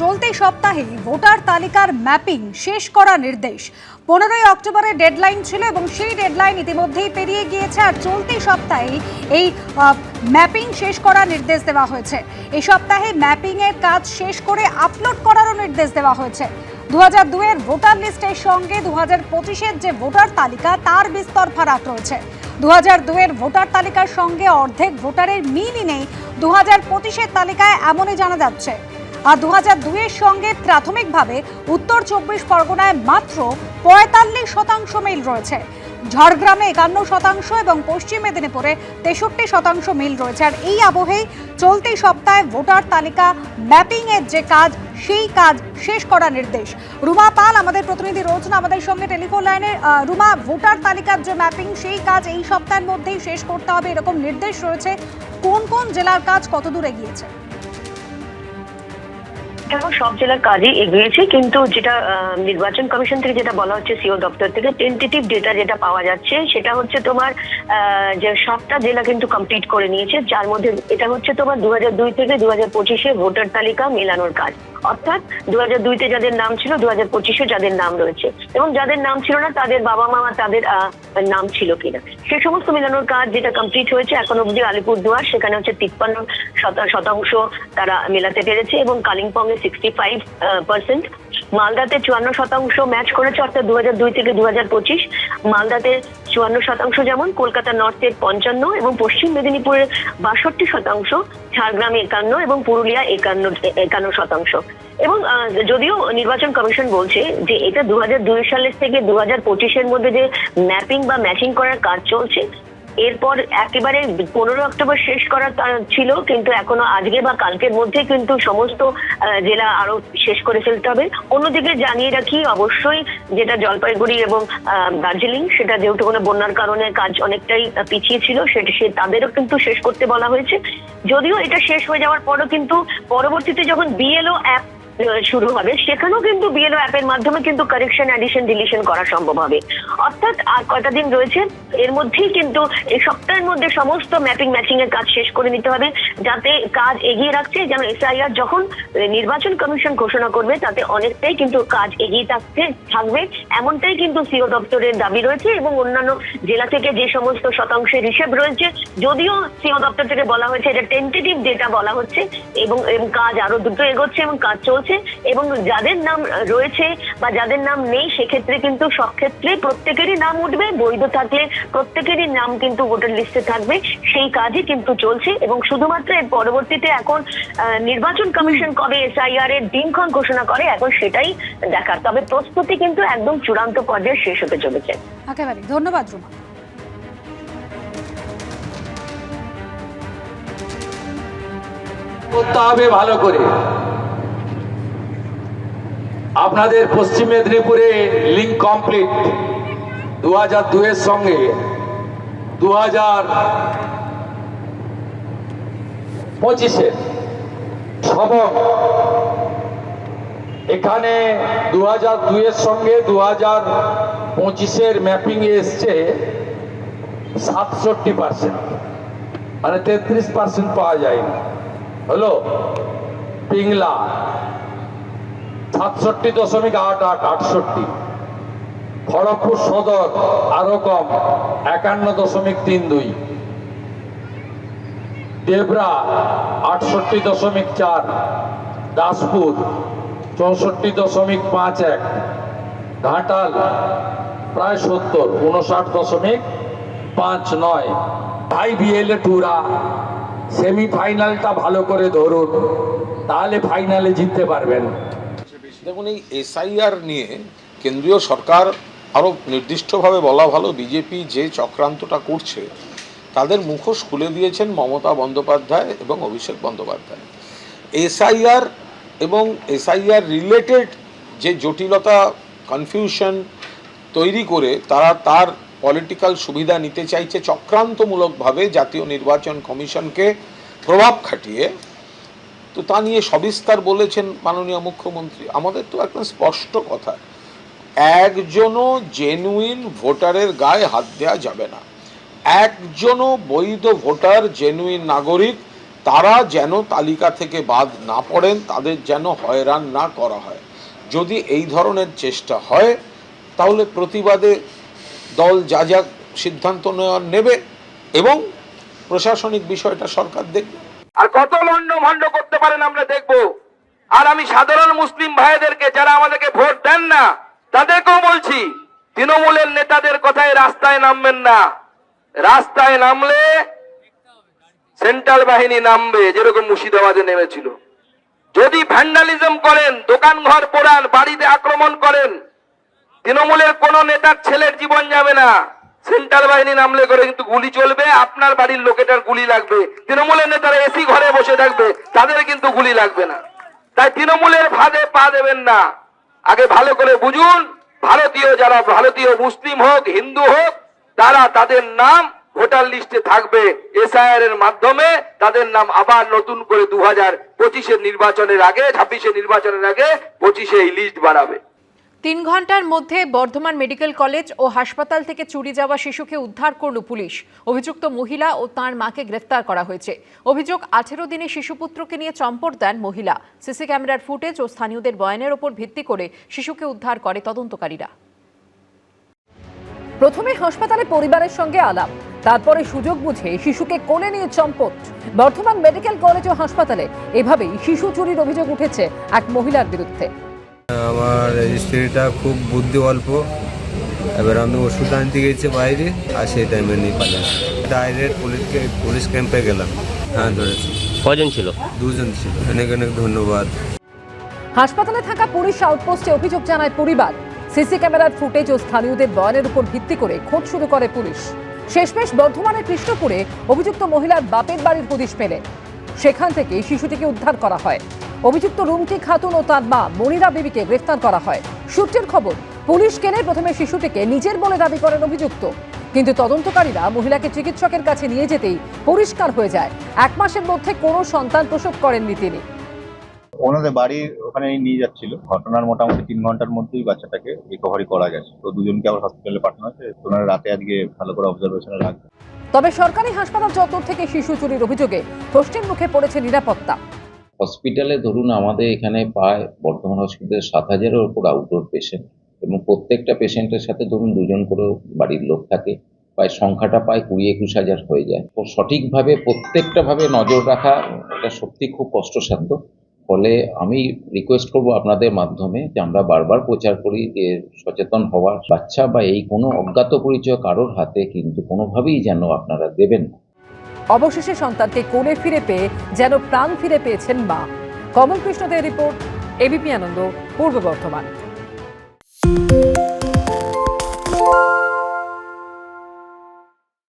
চলতি সপ্তাহে ভোটার তালিকার ম্যাপিং শেষ করা নির্দেশ। পনেরোই অক্টোবরের ডেডলাইন ছিল এবং সেই ডেডলাইন ইতিমধ্যেই পেরিয়ে গিয়েছে আর চলতি সপ্তাহে এই ম্যাপিং শেষ করার নির্দেশ দেওয়া হয়েছে। এই সপ্তাহে ম্যাপিংয়ের কাজ শেষ করে আপলোড করারও নির্দেশ দেওয়া হয়েছে। দু হাজার দুয়ের ভোটার লিস্টের সঙ্গে দু হাজার পঁচিশের যে ভোটার তালিকা, তার বিস্তর ফারাক রয়েছে। দু হাজার দুয়ের ভোটার তালিকার সঙ্গে অর্ধেক ভোটারের মিলই নেই। দু হাজার পঁচিশের তালিকায় এমনই জানা যাচ্ছে। আর দু হাজার দুইয়ের সঙ্গে প্রাথমিকভাবে উত্তর চব্বিশ পরগনায় মাত্র পঁয়তাল্লিশ শতাংশ মিল রয়েছে। ঝড়গ্রামে একান্ন শতাংশ এবং পশ্চিম মেদিনীপুরে তেষট্টি শতাংশ মিল রয়েছে। আর এই আবহেই চলতি সপ্তাহে ভোটার তালিকা ম্যাপিংয়ের যে কাজ, সেই কাজ শেষ করা নির্দেশ। রুমা পাল, আমাদের প্রতিনিধি রোজ না আমাদের সঙ্গে টেলিফোন লাইনে। রুমা, ভোটার তালিকার যে ম্যাপিং, সেই কাজ এই সপ্তাহের মধ্যেই শেষ করতে হবে, এরকম নির্দেশ রয়েছে। কোন কোন জেলার কাজ কত দূর এগিয়েছে? দেখো সব জেলার কাজই এগিয়েছে? কিন্তু যেটা নির্বাচন কমিশন থেকে যেটা বলা হচ্ছে, সিও দপ্তর থেকে টেন্টেটিভ ডেটা যেটা পাওয়া যাচ্ছে, সেটা হচ্ছে তোমার যে সাতটা জেলা কিন্তু কমপ্লিট করে নিয়েছে, যার মধ্যে এটা হচ্ছে তোমার দু দুই থেকে দু হাজার পঁচিশে ভোটার তালিকা মেলানোর কাজ। অর্থাৎ দু হাজার দুইতে যাদের নাম ছিল দু হাজার পঁচিশে যাদের নাম রয়েছে। এবং যাদের নাম ছিল না, তাদের বাবা মা তাদের নাম ছিল কিনা। সে সমস্ত মেলানোর কাজ যেটা কমপ্লিট হয়েছে এখন অব্দি আলিপুরদুয়ার, সেখানে হচ্ছে তিপ্পান্ন শতাংশ তারা মেলাতে পেরেছে এবং কালিম্পং এ সিক্সটি ফাইভ পার্সেন্ট মালদাতে চুয়ান্ন শতাংশ ম্যাচ করেছে, অর্থাৎ দু হাজার দুই থেকে দু হাজার পঁচিশ। মালদাতে চুয়ান্ন শতাংশ যেমন, কলকাতা নর্থের পঞ্চান্ন এবং পশ্চিম মেদিনীপুরের বাষট্টি শতাংশ, ঝাড়গ্রামে একান্ন এবং পুরুলিয়া একান্ন একান্ন শতাংশ। এবং যদিও নির্বাচন কমিশন বলছে যে এটা দু দুই সালের থেকে দু হাজার পঁচিশের মধ্যে যে ম্যাপিং বা ম্যাচিং করার কাজ চলছে এরপর একেবারে পনেরো অক্টোবর শেষ করার ছিল, কিন্তু এখনও আজকে বা কালকের মধ্যে কিন্তু সমস্ত জেলা আরও শেষ করে ফেলতে হবে। অন্যদিকে জানিয়ে রাখি, অবশ্যই যেটা জলপাইগুড়ি এবং দার্জিলিং, সেটা যেহেতু কোনো বন্যার কারণে কাজ অনেকটাই পিছিয়ে ছিল, সেটা সে তাদেরও কিন্তু শেষ করতে বলা হয়েছে। যদিও এটা শেষ হয়ে যাওয়ার পরও কিন্তু পরবর্তীতে যখন বিএলও অ্যাপ শুরু হবে। সেখানেও কিন্তু বিএলও অ্যাপের মাধ্যমে কিন্তু কারেকশন অ্যাডিশন ডিলিশন করা সম্ভব হবে। অর্থাৎ আর কয়টা দিন রয়েছে, এর মধ্যেই কিন্তু এই সপ্তাহের মধ্যে সমস্ত ম্যাপিং ম্যাচিং এর কাজ শেষ করে নিতে হবে, যাতে কাজ এগিয়ে রাখছে, যেন এসআইআর যখন নির্বাচন কমিশন ঘোষণা করবে, তাতে অনেকটাই কিন্তু কাজ এগিয়ে থাকতে থাকবে। এমনটাই কিন্তু সিও দপ্তরের দাবি রয়েছে এবং অন্যান্য জেলা থেকে যে সমস্ত শতাংশের হিসেব রয়েছে, যদিও সিও দপ্তর থেকে বলা হয়েছে এটা টেন্টেটিভ ডেটা বলা হচ্ছে এবং কাজ আরও দ্রুত এগোচ্ছে এবং কাজ চলছে। এবং যাদের নাম রয়েছে বা যাদের নাম নেই সেক্ষেত্রে কিন্তু সব ক্ষেত্রে প্রত্যেকেরই নাম উঠবে বৈধ থাকলে প্রত্যেকেরই নাম কিন্তু ভোটার লিস্টে থাকবে। সেই কাজই কিন্তু চলছে এবং শুধুমাত্র এর পরবর্তীতে এখন নির্বাচন কমিশন কবে এসআইআর এর দিনক্ষণ ঘোষণা করে এখন সেটাই দেখার। তবে প্রস্তুতি কিন্তু একদম চূড়ান্ত পর্যায়ে শেষ হতে চলেছে। একেবারে ধন্যবাদ রুমা। করতে হবে ভালো করে। আপনাদের পশ্চিম মেদিনীপুরে লিঙ্ক কমপ্লিট দু হাজার দুয়ের সঙ্গে। দু হাজার পঁচিশে। সবক এখানে দু হাজার দুয়ের সঙ্গে দু হাজার পঁচিশের ম্যাপিং এসছে সাতষট্টি পার্সেন্ট মানে তেত্রিশ পার্সেন্ট পাওয়া যায়নি। হলো পিংলা। সাতষট্টি দশমিক আট আট আটষট্টি। খড়গপুর সদর আরও কম, একান্ন দশমিক তিন দুই। দেবরা আটষট্টি দশমিক চার। দাসপুর চৌষট্টি দশমিক পাঁচ এক। ঘাটাল প্রায় সত্তর উনষাট দশমিক পাঁচ নয়। ভাই বিএলএ টুরা, সেমিফাইনালটা ভালো করে ধরুন, তাহলে ফাইনালে জিততে পারবেন। দেখুন, এই এসআইআর নিয়ে কেন্দ্রীয় সরকার আরও নির্দিষ্টভাবে বলা ভালো, বিজেপি যে চক্রান্তটা করছে, তাদের মুখোশ খুলে দিয়েছেন মমতা বন্দ্যোপাধ্যায় এবং অভিষেক বন্দ্যোপাধ্যায়। এসআইআর এবং এসআইআর রিলেটেড যে জটিলতা কনফিউশন তৈরি করে তারা তার পলিটিক্যাল সুবিধা নিতে চাইছে, চক্রান্তমূলকভাবে জাতীয় নির্বাচন কমিশনকে প্রভাব খাটিয়ে তো তা নিয়ে সবিস্তার বলেছেন মাননীয় মুখ্যমন্ত্রী। আমাদের তো একদম স্পষ্ট কথা, একজনও জেনুইন ভোটারের গায়ে হাত দেওয়া যাবে না। একজনও বৈধ ভোটার জেনুইন নাগরিক, তারা যেন তালিকা থেকে বাদ না পড়েন, তাদের যেন হয়রান না করা হয়। যদি এই ধরনের চেষ্টা হয়, তাহলে প্রতিবাদে দল যা যা সিদ্ধান্ত নেওয়ার নেবে এবং প্রশাসনিক বিষয়টা সরকার দেখবে। আর কত লন্ড ভন্ড করতে পারেন আমরা দেখব। আর আমি সাধারণ মুসলিম ভাইদেরকে যারা আমাদেরকে ভোট দেন না, তাদেরকেও বলছি, তৃণমূলের নেতাদের কথায় রাস্তায় নামবেন না। রাস্তায় নামলে সেন্ট্রাল বাহিনী নামবে, যেরকম মুর্শিদাবাদে নেমেছিল। যদি ভ্যান্ডালিজম করেন দোকান ঘর পোড়ান, বাড়িতে আক্রমণ করেন, তৃণমূলের কোন নেতার ছেলের জীবন যাবে না। সেন্ট্রাল বাহিনী নামলে করে কিন্তু গুলি চলবে, আপনার বাড়ির লোকেটার গুলি লাগবে। তৃণমূলের নেতারা এসি ঘরে বসে থাকবে, তাদের কিন্তু গুলি লাগবে না। তাই তৃণমূলের ভাদে পা দেবেন না। আগে ভালো করে বুঝুন, ভারতীয় যারা, ভারতীয় মুসলিম হোক, হিন্দু হোক, তারা তাদের নাম ভোটার লিস্টে থাকবে। এসআইআর এর মাধ্যমে তাদের নাম আবার নতুন করে দু হাজার পঁচিশের নির্বাচনের আগে, ছাব্বিশের নির্বাচনের আগে পঁচিশে এই লিস্ট বাড়াবে তিন ঘণ্টার মধ্যে বর্ধমান মেডিকেল কলেজ ও হাসপাতাল থেকে চুরি যাওয়া শিশুকে উদ্ধার করল পুলিশ। অভিযুক্ত মহিলা ও তার মাকে গ্রেফতার করা হয়েছে। অভিযোগ, আঠেরো দিনে শিশুপুত্রকে নিয়ে চম্পট দেন মহিলা। সিসি ক্যামেরার ফুটেজ ও স্থানীয়দের বয়ানের ওপর ভিত্তি করে শিশুকে উদ্ধার করে তদন্তকারীরা। প্রথমে হাসপাতালে পরিবারের সঙ্গে আলাপ। তারপরে সুযোগ বুঝে শিশুকে কোলে নিয়ে চম্পট। বর্ধমান মেডিকেল কলেজ ও হাসপাতালে এভাবেই শিশু চুরির অভিযোগ উঠেছে এক মহিলার বিরুদ্ধে। আমার স্ত্রীটা খুব বুদ্ধি অল্প। এবার আমি ওষুধ আনতে গেছি বাইরে আর সেই টাইমে নিয়ে পালাম ডাইরেক্ট পুলিশকে পুলিশ ক্যাম্পে গেলাম। হ্যাঁ ধরেছি। কজন ছিল? দুজন ছিল। অনেক অনেক ধন্যবাদ। হাসপাতালে থাকা পুলিশ আউটপোস্টে অভিযোগ জানায় পরিবার। সিসি ক্যামেরার ফুটেজ ও স্থানীয়দের বয়ানের উপর ভিত্তি করে খোঁজ শুরু করে পুলিশ। শেষমেশ বর্ধমানের কৃষ্ণপুরে অভিযুক্ত মহিলার বাপের বাড়ির হদিশ পেলে সেখান থেকে শিশুটিকে উদ্ধার করা হয়। অভিযুক্ত রুমকি খাতুন ও তার মা মনিরা বিবিকে গ্রেফতার করা হয়। সূত্রের খবর পুলিশ কেনে প্রথমে শিশুটিকে নিজের বলে দাবি করেন অভিযুক্ত। কিন্তু তদন্তকারীরা মহিলাকে চিকিৎসকের কাছে নিয়ে যেতেই পরিষ্কার হয়ে যায়। এক মাসের মধ্যে কোনো সন্তান প্রসব করেননি তিনি। ওনাদের বাড়ির ওখানে নিয়ে যাচ্ছিল। ঘটনার মোটামুটি তিন ঘণ্টার মধ্যেই বাচ্চাটাকে রিকভারি করা গেছে। তো দুজনকে আবার হসপিটালে পাঠানো হয়েছে। ওনারা রাতে আজকে ভালো করে অবজারভেশনে রাখবে তবে সরকারি হাসপাতাল চত্বর থেকে শিশু চুরির অভিযোগে প্রশ্নের মুখে পড়েছে নিরাপত্তা। হসপিটালে ধরুন আমাদের এখানে প্রায় বর্ধমান হসপিটালে সাত হাজারের ওপর আউটডোর পেশেন্ট এবং প্রত্যেকটা পেশেন্টের সাথে ধরুন দুজন করে বাড়ির লোক থাকে। প্রায় সংখ্যাটা প্রায় কুড়ি একুশ হাজার হয়ে যায়। তো সঠিকভাবে প্রত্যেকটা ভাবে নজর রাখা এটা সত্যি খুব কষ্টসাধ্য। ফলে আমি রিকোয়েস্ট করব আপনাদের মাধ্যমে যে আমরা বারবার প্রচার করি যে সচেতন হওয়ার। বাচ্চা বা এই কোনো অজ্ঞাত পরিচয় কারোর হাতে কিন্তু কোনোভাবেই যেন আপনারা দেবেন না। অবশেষে সন্তানকে কোলে ফিরে পেয়ে যেন প্রাণ ফিরে পেয়েছেন মা। কমল কৃষ্ণদের রিপোর্ট এবিপি আনন্দ, পূর্ব বর্ধমান।